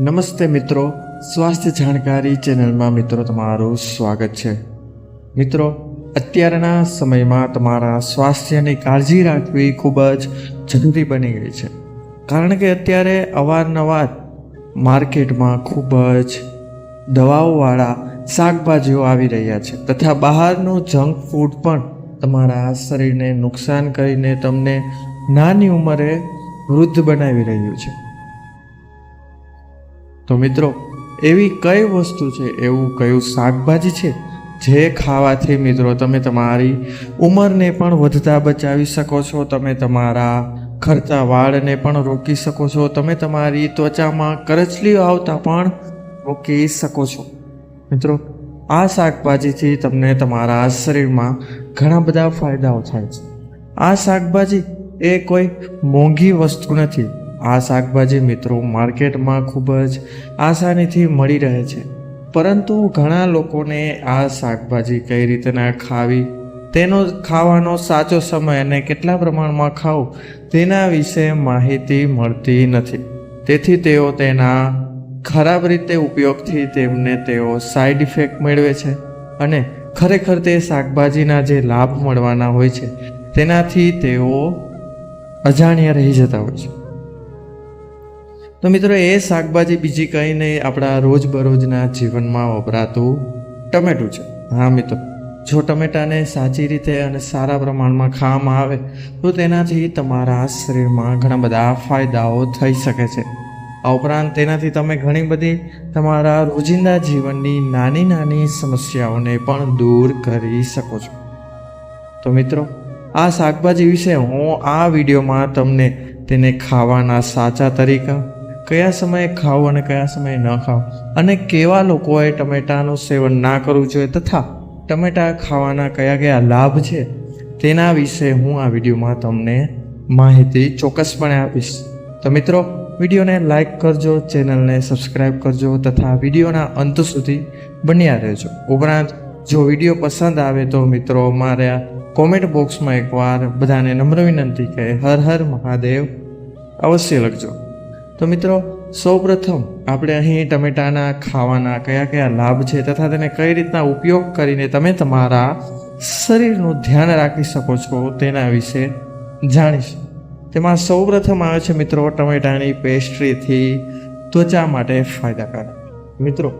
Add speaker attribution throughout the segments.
Speaker 1: નમસ્તે મિત્રો, સ્વાસ્થ્ય જાણકારી ચેનલમાં મિત્રો તમારું સ્વાગત છે. મિત્રો, અત્યારના સમયમાં તમારા સ્વાસ્થ્યની કાળજી રાખવી ખૂબ જ જરૂરી બની ગઈ છે. કારણ કે અત્યારે અવારનવાર માર્કેટમાં ખૂબ જ દવાઓવાળા શાકભાજીઓ આવી રહ્યા છે તથા બહારનું જંક ફૂડ પણ તમારા શરીરને નુકસાન કરીને તમને નાની ઉંમરે વૃદ્ધ બનાવી રહ્યું છે. તો મિત્રો, એવી કઈ વસ્તુ છે, એવું કયું શાકભાજી છે, જે ખાવાથી મિત્રો તમે તમારી ઉંમરને પણ વધતા બચાવી શકો છો, તમે તમારા ખરતા વાળને પણ રોકી શકો છો, તમે તમારી ત્વચામાં કરચલીઓ આવતા પણ રોકી શકો છો. મિત્રો, આ શાકભાજીથી તમને તમારા શરીરમાં ઘણા બધા ફાયદાઓ થાય છે. આ શાકભાજી એ કોઈ મોંઘી વસ્તુ નથી. આ શાકભાજી મિત્રો માર્કેટમાં ખૂબ જ આસાનીથી મળી રહે છે. પરંતુ ઘણા લોકોને આ શાકભાજી કઈ રીતના ખાવી, તેનો ખાવાનો સાચો સમય અને કેટલા પ્રમાણમાં ખાવું, તેના વિશે માહિતી મળતી નથી. તેથી તેઓ તેના ખરાબ રીતે ઉપયોગથી તેમને તેઓ સાઈડ ઇફેક્ટ મેળવે છે અને ખરેખર તે શાકભાજીના જે લાભ મળવાના હોય છે, તેનાથી તેઓ અજાણ્યા રહી જતા હોય છે. તો મિત્રો, એ શાકભાજી બીજી કંઈ નહીં. આપણા રોજબરોજના જીવનમાં વપરાતું ટમેટું છે. હા મિત્રો, જો ટમેટાને સાચી રીતે અને સારા પ્રમાણમાં ખાવામાં આવે, તો તેનાથી તમારા શરીરમાં ઘણા બધા ફાયદાઓ થઈ શકે છે. આ ઉપરાંત તેનાથી તમે ઘણી બધી તમારા રોજિંદા જીવનની નાની નાની સમસ્યાઓને પણ દૂર કરી શકો છો. તો મિત્રો, આ શાકભાજી વિશે હું આ વિડીયોમાં તમને તેને ખાવાના સાચા તરીકા કયા સમયે ખાવું અને કયા સમયે ન ખાવું અને કેવા લોકોએ ટમેટાનું સેવન ના કરવું જોઈએ તથા ટમેટા ખાવાના કયા કયા લાભ છે? તેના વિશે હું આ વિડીયોમાં તમને માહિતી ચોક્કસપણે આપીશ. તો મિત્રો, વિડીયોને લાઇક કરજો, ચેનલને સબસ્ક્રાઇબ કરજો તથા વિડીયોના અંત સુધી બન્યા રહેજો. ઉપરાંત, જો વીડિયો પસંદ આવે તો મિત્રો, મારા કોમેન્ટ બોક્સમાં એકવાર બધાને નમ્ર વિનંતી કે હર હર મહાદેવ અવશ્ય લખજો. તો મિત્રો, સૌપ્રથમ આપણે અહીં ટમેટાના ખાવાના કયા કયા લાભ છે તથા તેને કઈ રીતના ઉપયોગ કરીને તમે તમારા શરીરનું ધ્યાન રાખી શકો છો તેના વિશે જાણીશું. તેમાં સૌપ્રથમ આવે છે મિત્રો ટમેટાની પેસ્ટ્રીથી ત્વચા માટે ફાયદાકારક. મિત્રો,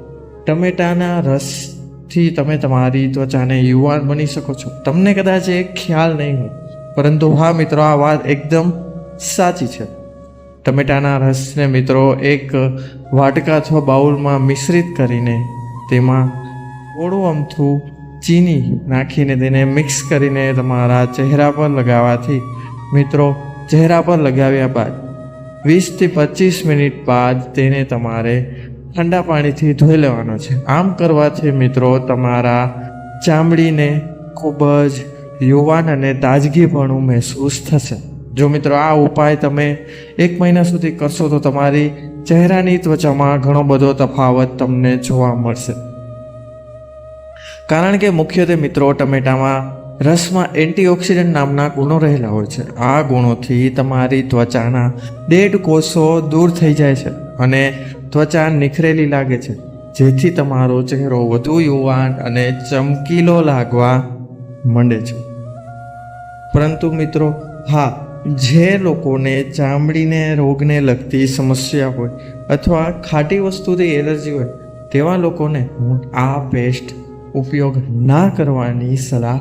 Speaker 1: ટમેટાના રસથી તમે તમારી ત્વચાને યુવાન બની શકો છો. તમને કદાચ એ ખ્યાલ નહીં હોય, પરંતુ હા મિત્રો, આ વાત એકદમ સાચી છે. ટમેટાના રસને મિત્રો એક વાટકા અથવા બાઉલમાં મિશ્રિત કરીને તેમાં થોડું અમથું ચીની નાખીને તેને મિક્સ કરીને તમારા ચહેરા પર લગાવવાથી મિત્રો ચહેરા પર લગાવ્યા બાદ વીસથી પચીસ મિનિટ બાદ તેને તમારે ઠંડા પાણીથી ધોઈ લેવાનો છે. આમ કરવાથી મિત્રો તમારા ચામડીને ખૂબ જ યુવાન અને તાજગીપણું મહેસૂસ થશે. જો મિત્રો આ ઉપાય તમે એક મહિના સુધી કરશો તો તમારી ચહેરાની ત્વચામાં ઘણો બધો તફાવત તમને જોવા મળશે. કારણ કે મુખ્યત્વે મિત્રો ટમેટામાં રસમાં એન્ટીઓક્સિડન્ટ નામના ગુણો રહેલા હોય છે. આ ગુણોથી તમારી ત્વચાના ડેડ કોષો દૂર થઈ જાય છે અને ત્વચા નિખરેલી લાગે છે. જેથી તમારો ચહેરો વધુ યુવાન અને ચમકીલો લાગવા માંડે છે. પરંતુ મિત્રો હા જે લોકોને ચામડીને રોગને લગતી સમસ્યા હોય અથવા ખાટી વસ્તુથી એલર્જી હોય, તેવા લોકોને હું આ પેસ્ટ ઉપયોગ ના કરવાની સલાહ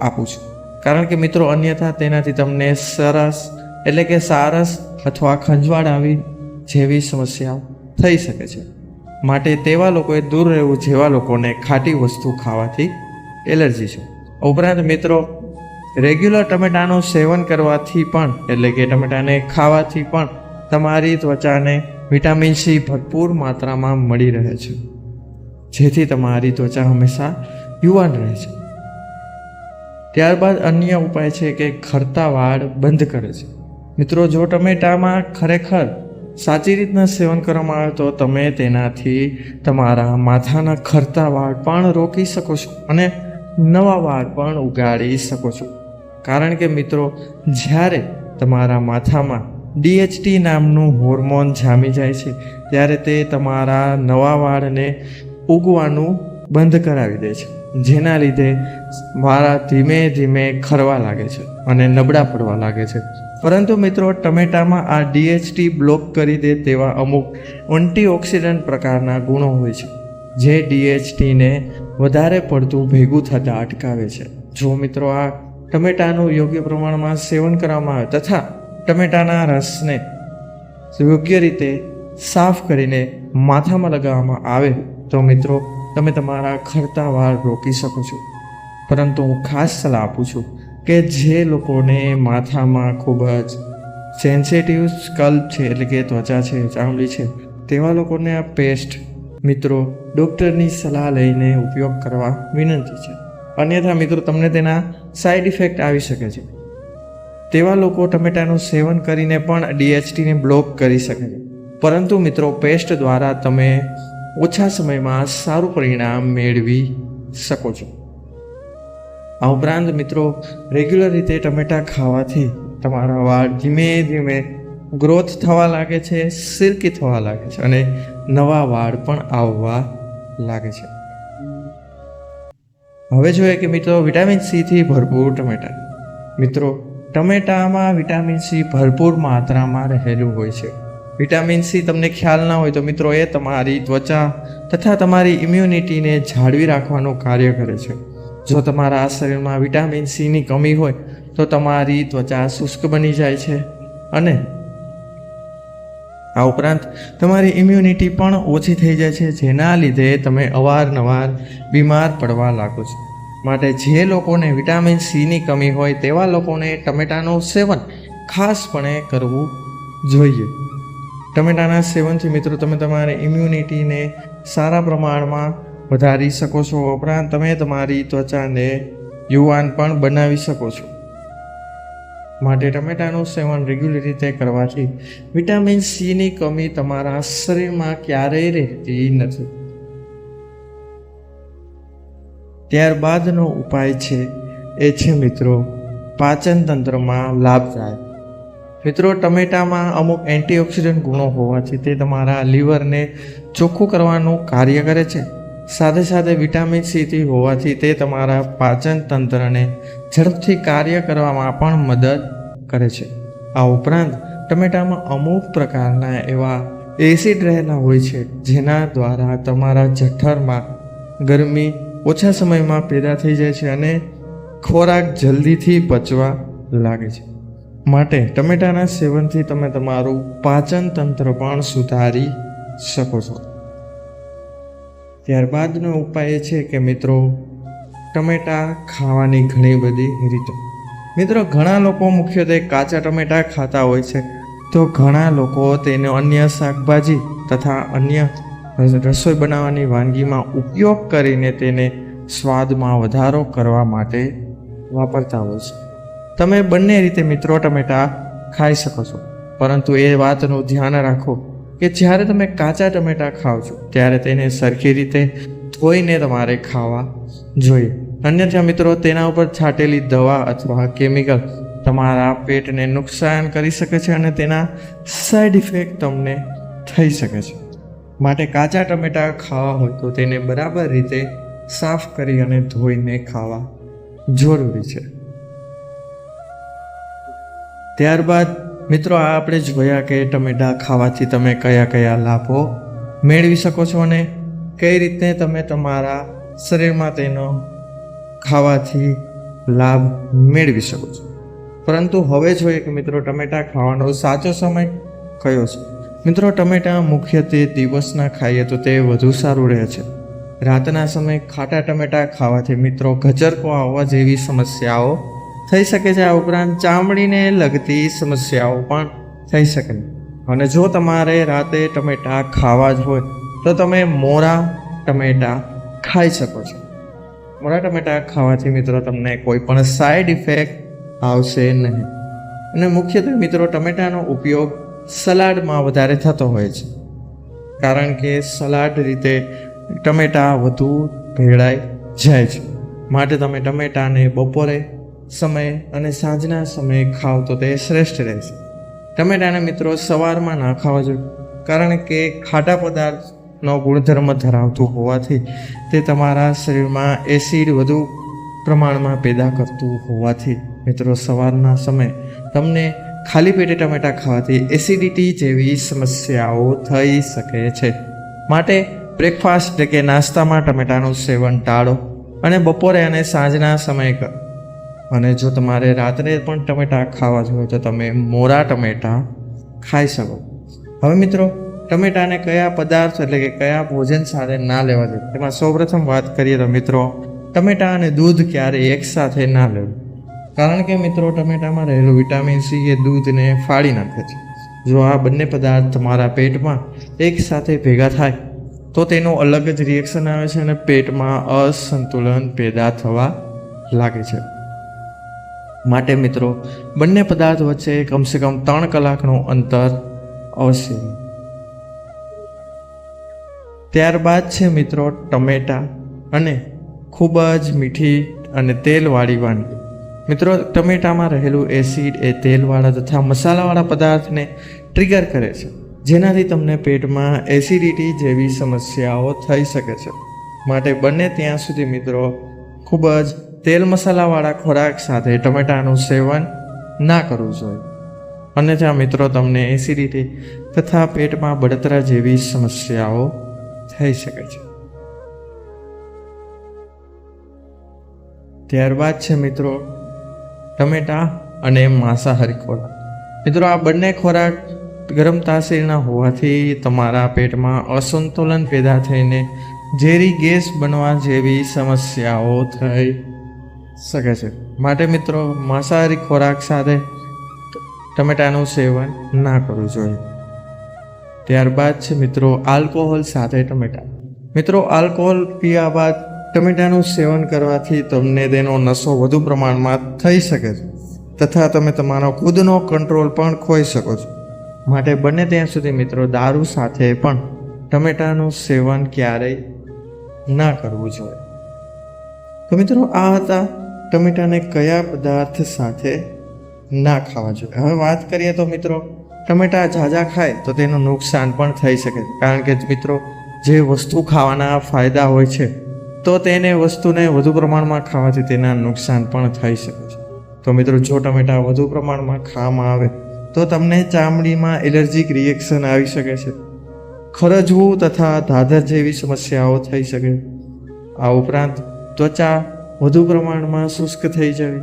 Speaker 1: આપું છું. કારણ કે મિત્રો, અન્યથા તેનાથી તમને સરસ, એટલે કે સારસ અથવા ખંજવાળ આવી જેવી સમસ્યાઓ થઈ શકે છે. માટે તેવા લોકોએ દૂર રહેવું જેવા લોકોને ખાટી વસ્તુ ખાવાથી એલર્જી છે. ઉપરાંત મિત્રો રેગ્યુલર ટમેટાનું સેવન કરવાથી પણ, એટલે કે ટમેટાને ખાવાથી પણ, તમારી ત્વચાને વિટામિન સી ભરપૂર માત્રામાં મળી રહે છે. જેથી તમારી ત્વચા હંમેશા યુવાન રહે છે. ત્યારબાદ અન્ય ઉપાય છે કે ખરતા વાળ બંધ કરે છે. મિત્રો, જો ટમેટામાં ખરેખર સાચી રીતના સેવન કરવામાં આવે તો તમે તેનાથી તમારા માથાના ખરતા વાળ પણ રોકી શકો છો અને નવા વાળ પણ ઉગાડી શકો છો. કારણ કે મિત્રો, જ્યારે તમારા માથામાં ડીએચટી નામનું હોર્મોન જામી જાય છે, ત્યારે તે તમારા નવા વાળને ઉગવાનું બંધ કરાવી દે છે, જેના લીધે વાળા ધીમે ધીમે ખરવા લાગે છે અને નબળા પડવા લાગે છે. પરંતુ મિત્રો, ટમેટામાં આ ડીએચટી બ્લોક કરી દે તેવા અમુક એન્ટીઓક્સિડન્ટ પ્રકારના ગુણો હોય છે, જે ડીએચટીને વધારે પડતું ભેગું થતાં અટકાવે છે. જો મિત્રો, આ ટમેટાનું યોગ્ય પ્રમાણમાં સેવન કરવામાં આવે, તથા ટમેટાના રસને યોગ્ય રીતે સાફ કરીને માથામાં લગાવવામાં આવે, તો મિત્રો, તમે તમારા ખરતા વાળ રોકી શકો છો. પરંતુ હું ખાસ સલાહ આપું છું કે જે લોકોને માથામાં ખૂબ જ સેન્સિટિવ સ્કલ્પ છે, એટલે કે ત્વચા છે, ચામડી છે, તેવા લોકોને આ પેસ્ટ મિત્રો ડૉક્ટરની સલાહ લઈને ઉપયોગ કરવા વિનંતી છે. અન્યથા મિત્રો, તમને તેના સાઈડ ઇફેક્ટ આવી શકે છે. તેવા લોકો ટમેટાનું સેવન કરીને પણ ડીએચટીને બ્લોક કરી શકે છે. પરંતુ મિત્રો પેસ્ટ દ્વારા તમે ઓછા સમયમાં સારું પરિણામ મેળવી શકો છો. આ ઉપરાંત મિત્રો રેગ્યુલર રીતે ટમેટા ખાવાથી તમારા વાળ ધીમે ધીમે ગ્રોથ થવા લાગે છે સિલ્કી થવા લાગે છે અને નવા વાળ પણ આવવા લાગે છે. હવે જોઈએ કે મિત્રો વિટામિન સીથી ભરપૂર ટમેટા. મિત્રો, ટમેટામાં વિટામિન સી ભરપૂર માત્રામાં રહેલું હોય છે. વિટામિન સી તમને ખ્યાલ ના હોય તો મિત્રો, એ તમારી ત્વચા તથા તમારી ઇમ્યુનિટીને જાળવી રાખવાનું કાર્ય કરે છે. જો તમારા શરીરમાં વિટામિન સીની કમી હોય, તો તમારી ત્વચા શુષ્ક બની જાય છે અને આ ઉપરાંત તમારી ઇમ્યુનિટી પણ ઓછી થઈ જાય છે, જેના લીધે તમે અવારનવાર બીમાર પડવા લાગો છો. માટે જે લોકોને વિટામિન સીની કમી હોય, તેવા લોકોને ટમેટાનું સેવન ખાસપણે કરવું જોઈએ. ટમેટાના સેવનથી મિત્રો, તમે તમારી ઇમ્યુનિટીને સારા પ્રમાણમાં વધારી શકો છો. ઉપરાંત તમે તમારી ત્વચાને યુવાન પણ બનાવી શકો છો. માટે ટમેટાનું સેવન રેગ્યુલર રીતે કરવાથી વિટામિન સીની કમી તમારા શરીરમાં ક્યારેય રહેતી નથી. ત્યારબાદનો ઉપાય છે, એ છે મિત્રો, પાચન તંત્રમાં લાભદાયક મિત્રો, ટમેટામાં અમુક એન્ટીઓક્સિડન્ટ ગુણો હોવાથી તે તમારા લીવરને ચોખ્ખું કરવાનું કાર્ય કરે છે. સાથે સાથે વિટામિન સીથી હોવાથી તે તમારા પાચન તંત્રને ઝડપથી કાર્ય કરવામાં પણ મદદ કરે છે. આ ઉપરાંત, ટમેટામાં અમુક પ્રકારના એવા એસિડ રહેલા હોય છે, જેના દ્વારા તમારા જઠરમાં ગરમી ઓછા સમયમાં પેદા થઈ જાય છે અને ખોરાક જલ્દીથી પચવા લાગે છે. માટે ટમેટાના સેવનથી તમે તમારું પાચન તંત્ર પણ સુધારી શકો છો. ત્યારબાદનો ઉપાય એ છે કે મિત્રો, ટમેટાં ખાવાની ઘણી બધી રીતો. મિત્રો, ઘણા લોકો મુખ્યત્વે કાચા ટમેટાં ખાતા હોય છે. તો ઘણા લોકો તેને અન્ય શાકભાજી તથા અન્ય રસોઈ બનાવવાની વાનગીમાં ઉપયોગ કરીને તેને સ્વાદમાં વધારો કરવા માટે વાપરતા હોય છે. તમે બંને રીતે મિત્રો ટમેટાં ખાઈ શકો છો. પરંતુ એ વાતનું ધ્યાન રાખો કે જ્યારે તમે કાચા ટમેટાં ખાઓ છો, ત્યારે તેને સરખી રીતે ધોઈને તમારે ખાવા જોઈએ. અન્યથા મિત્રો, તેના ઉપર છાંટેલી દવા અથવા કેમિકલ તમારા પેટને નુકસાન કરી શકે છે અને તેના સાઈડ ઇફેક્ટ તમને થઈ શકે છે. માટે કાચા ટમેટાં ખાવા હોય તો તેને બરાબર રીતે સાફ કરી અને ધોઈને ખાવા જરૂરી છે. ત્યારબાદ મિત્રો, આ આપણે જ જોયા કે ટમેટાં ખાવાથી તમે કયા કયા લાભો મેળવી શકો છો અને કઈ રીતે તમે તમારા શરીરમાં તેનો ખાવાથી લાભ મેળવી શકો છો. પરંતુ હવે જોઈએ કે મિત્રો, ટમેટાં ખાવાનો સાચો સમય કયો છે? મિત્રો, ટમેટાં મુખ્યત્વે દિવસના ખાઈએ તો તે વધુ સારું રહે છે. રાતના સમયે ખાટા ટમેટાં ખાવાથી મિત્રો, ગજરકો આવવા જેવી સમસ્યાઓ થઈ શકે છે આ ઉપરાંત ચામડીને લગતી સમસ્યાઓ પણ થઈ શકે અને જો તમારે રાતે ટમેટાં ખાવા જ હોય, તો તમે મોરા ટમેટાં ખાઈ શકો છો. મોરા ટમેટાં ખાવાથી મિત્રો તમને કોઈ પણ સાઈડ ઇફેક્ટ આવશે નહીં. અને મુખ્યત્વે મિત્રો ટમેટાનો ઉપયોગ સલાડમાં વધારે થતો હોય છે. કારણ કે સલાડ રીતે ટમેટાં વધુ ભેળાઈ જાય છે. માટે તમે ટમેટાને બપોરે સમયે અને સાંજના સમયે ખાવ તો તે શ્રેષ્ઠ રહેશે. ટમેટાને મિત્રો સવારમાં ના ખાવા જોઈએ, કારણ કે ખાટા પદાર્થનો ગુણધર્મ ધરાવતું હોવાથી તે તમારા શરીરમાં એસિડ વધુ પ્રમાણમાં પેદા કરતું હોવાથી. મિત્રો, સવારના સમયે તમને ખાલી પેટે ટમેટા ખાવાથી એસિડિટી જેવી સમસ્યાઓ થઈ શકે છે. માટે બ્રેકફાસ્ટ એટલે કે નાસ્તામાં ટમેટાનું સેવન ટાળો અને બપોરે અને સાંજના સમયે કરો અને જો તમારે રાત્રે પણ ટમેટાં ખાવા જોઈએ, તો તમે મોરા ટમેટાં ખાઈ શકો. હવે મિત્રો, ટમેટાને કયા પદાર્થ એટલે કે કયા ભોજન સાથે ના લેવા જોઈએ? તેમાં સૌપ્રથમ વાત કરીએ તો મિત્રો, ટમેટાં અને દૂધ ક્યારેય એકસાથે ના લેવું? કારણ કે મિત્રો, ટમેટામાં રહેલું વિટામિન સી એ દૂધને ફાડી નાખે છે. જો આ બંને પદાર્થ તમારા પેટમાં એકસાથે ભેગા થાય, તો તેનું અલગ જ રિએક્શન આવે છે અને પેટમાં અસંતુલન પેદા થવા લાગે છે. માટે મિત્રો, બંને પદાર્થ વચ્ચે કમસે કમ ત્રણ કલાકનું અંતર અવશ્ય. ત્યારબાદ છે મિત્રો ટમેટા અને ખૂબ જ મીઠી અને તેલવાળી વાનગી. મિત્રો, ટમેટામાં રહેલું એસિડ એ તેલવાળા તથા મસાલાવાળા પદાર્થને ટ્રિગર કરે છે. જેનાથી તમને પેટમાં એસિડિટી જેવી સમસ્યાઓ થઈ શકે છે. માટે બંને ત્યાં સુધી મિત્રો, ખૂબ જ તેલ મસાલાવાળા ખોરાક સાથે ટમેટાનું સેવન ના કરવું જોઈએ. અને ત્યાં મિત્રો તમને એસિડિટી તથા પેટમાં બળતરા જેવી સમસ્યાઓ થઈ શકે છે. ત્યારબાદ છે મિત્રો ટમેટા અને માંસાહારી ખોરાક. મિત્રો આ બંને ખોરાક ગરમ તાસીરના હોવાથી તમારા પેટમાં અસંતુલન પેદા થઈને ઝેરી ગેસ બનવા જેવી સમસ્યાઓ થઈ શકે છે. માટે મિત્રો, માંસાહારી ખોરાક સાથે ટમેટાનું સેવન ના કરવું જોઈએ. ત્યારબાદ છે મિત્રો, આલ્કોહોલ સાથે ટમેટા. મિત્રો, આલ્કોહોલ પીવા બાદ ટમેટાનું સેવન કરવાથી તમને તેનો નશો વધુ પ્રમાણમાં થઈ શકે છે. તથા તમે તમારો ખુદનો કંટ્રોલ પણ ખોઈ શકો છો. માટે બને ત્યાં સુધી મિત્રો, દારૂ સાથે પણ ટમેટાનું સેવન ક્યારેય ના કરવું જોઈએ. તો મિત્રો, આ હતા ટમેટાને કયા પદાર્થ સાથે ના ખાવા જોઈએ? હવે વાત કરીએ તો મિત્રો, ટમેટા ઝાઝા ખાય તો તેનું નુકસાન પણ થઈ શકે કારણ કે મિત્રો, જે વસ્તુ ખાવાના ફાયદા હોય છે, તો તેને વસ્તુને વધુ પ્રમાણમાં ખાવાથી તેના નુકસાન પણ થઈ શકે છે. તો મિત્રો, જો ટમેટા વધુ પ્રમાણમાં ખાવામાં આવે, તો તમને ચામડીમાં એલર્જીક રિએક્શન આવી શકે છે. ખરજવું તથા ધાધર જેવી સમસ્યાઓ થઈ શકે. આ ઉપરાંત ત્વચા વધુ પ્રમાણમાં શુષ્ક થઈ જવી,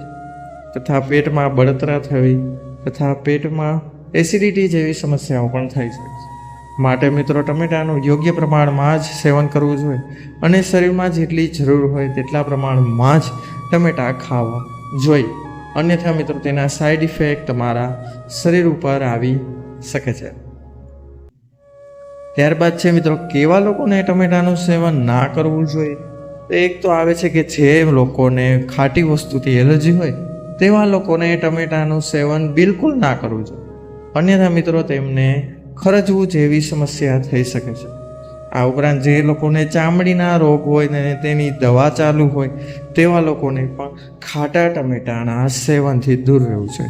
Speaker 1: તથા પેટમાં બળતરા થવી, તથા પેટમાં એસિડિટી જેવી સમસ્યાઓ પણ થઈ શકે છે. માટે મિત્રો, ટમેટાનું યોગ્ય પ્રમાણમાં જ સેવન કરવું જોઈએ અને શરીરમાં જેટલી જરૂર હોય તેટલા પ્રમાણમાં જ ટમેટા ખાવા જોઈએ. અન્યથા મિત્રો, તેના સાઈડ ઇફેક્ટ તમારા શરીર ઉપર આવી શકે છે. ત્યારબાદ છે મિત્રો, કેવા લોકોને ટમેટાનું સેવન ના કરવું જોઈએ? તો એક તો આવે છે કે જે લોકોને ખાટી વસ્તુથી એલર્જી હોય, તેવા લોકોને ટમેટાનું સેવન બિલકુલ ના કરવું જોઈએ. અન્યથા મિત્રો, તેમને ખરજવું જેવી સમસ્યા થઈ શકે છે. આ ઉપરાંત જે લોકોને ચામડીના રોગ હોય ને તેની દવા ચાલુ હોય, તેવા લોકોને પણ ખાટા ટમેટાના સેવનથી દૂર રહેવું જોઈએ.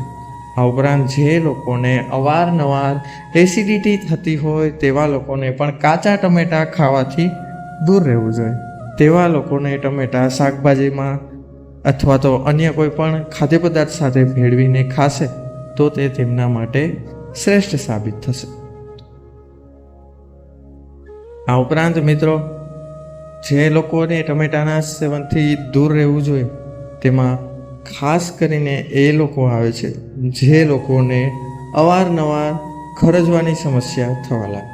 Speaker 1: આ ઉપરાંત જે લોકોને અવારનવાર એસિડિટી થતી હોય, તેવા લોકોને પણ કાચા ટમેટા ખાવાથી દૂર રહેવું જોઈએ. તેવા લોકોને ટમેટા, શાકભાજીમાં અથવા તો અન્ય કોઈ પણ ખાદ્ય પદાર્થ સાથે ભેળવીને ખાશે, તો તે તેમના માટે શ્રેષ્ઠ સાબિત થશે. આ ઉપરાંત મિત્રો, જે લોકોને ટમેટાના સેવનથી દૂર રહેવું જોઈએ, તેમાં ખાસ કરીને એ લોકો આવે છે, જે લોકોને અવારનવાર ખરજવાની સમસ્યા થવા લાગે.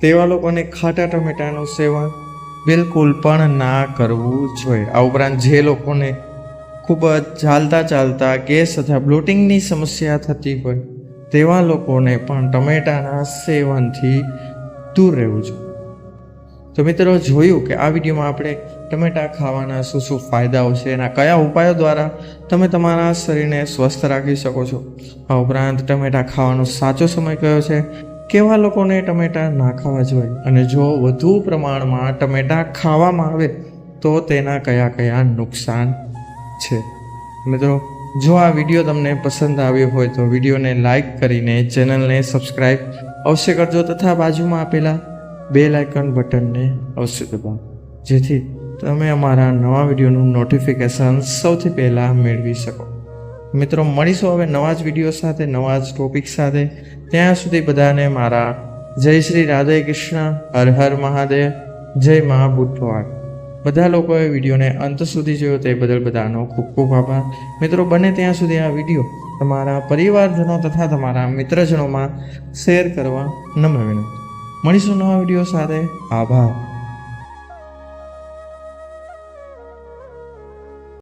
Speaker 1: તેવા લોકોને ખાટા ટમેટાનું સેવન બિલકુલ પણ ના કરવું જોઈએ. આ ઉપરાંત જે લોકોને ખૂબ જ ચાલતા ચાલતા ગેસ અથવા બ્લોટિંગની સમસ્યા થતી હોય, તેવા લોકોને પણ ટમેટાના સેવનથી દૂર રહેવું જોઈએ. તો મિત્રો જોયું કે આ વિડીયોમાં આપણે ટમેટા ખાવાના શું શું ફાયદાઓ છે એના કયા ઉપાયો દ્વારા તમે તમારા શરીરને સ્વસ્થ રાખી શકો છો? આ ઉપરાંત ટમેટા ખાવાનો સાચો સમય કયો છે? કેવા લોકોને ટમેટા ના ખાવા જોઈએ અને જો વધુ પ્રમાણમાં ટમેટા ખાવામાં આવે, તો તેના કયા કયા નુકસાન છે? મિત્રો, જો આ વીડિયો તમને પસંદ આવ્યો હોય, તો વિડીયોને લાઇક કરીને ચેનલને સબસ્ક્રાઈબ અવશ્ય કરજો તથા બાજુમાં આપેલા બે લાઇકન બટનને અવશ્ય દબાવો. જેથી તમે અમારા નવા વિડીયોનું નોટિફિકેશન સૌથી પહેલાં મેળવી શકો. મિત્રો, મળીશું હવે નવા જ વીડિયો સાથે, નવા જ ટોપિક સાથે. ત્યાં સુધી બધાને મારા જય શ્રી રાધે કૃષ્ણ, હર હર મહાદેવ, જય મહા બુદ્ધવાડ બધા લોકોએ વિડીયોને અંત સુધી જોયો તે બદલ બધાનો ખૂબ ખૂબ આભાર. મિત્રો, બને ત્યાં સુધી આ વીડિયો તમારા પરિવારજનો તથા તમારા મિત્રજનોમાં શેર કરવા વિનંતી. મળીશું નવા વીડિયો સાથે. આભાર.